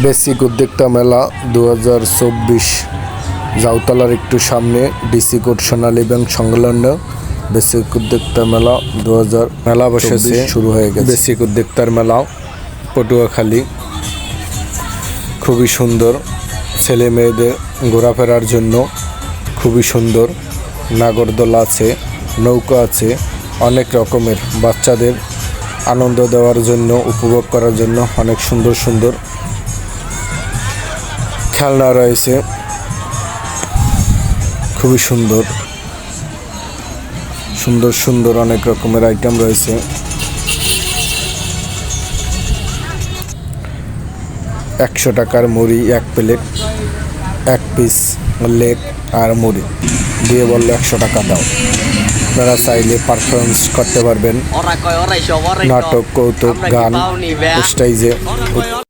Basic উদ্যোক্তা মেলা দু হাজার চব্বিশ। জাউতলার একটু সামনে ডিসি কোট সোনালী ব্যাংক সংলগ্ন বেসিক উদ্যোক্তা মেলা দু হাজার মেলা বসেছে শুরু হয়ে গেছে। বেসিক উদ্যোক্তার মেলা পটুয়াখালী। খুবই সুন্দর। ছেলে মেয়েদের ঘোরাফেরার জন্য খুবই সুন্দর। নাগরদোলা আছে নৌকা আছে অনেক রকমের। বাচ্চাদের আনন্দ দেওয়ার জন্য উপভোগ করার জন্য অনেক সুন্দর সুন্দর খেলনা রয়েছে। খুবই সুন্দর। সুন্দর সুন্দর অনেক রকমের আইটেম রয়েছে। একশো টাকার মুড়ি এক প্লেট এক পিস লেগ আর মুড়ি। দিয়ে বলল একশো টাকা দাও। আপনারা চাইলে পারফরমেন্স করতে পারবেন। নাটক কৌতুক গান পাওনি,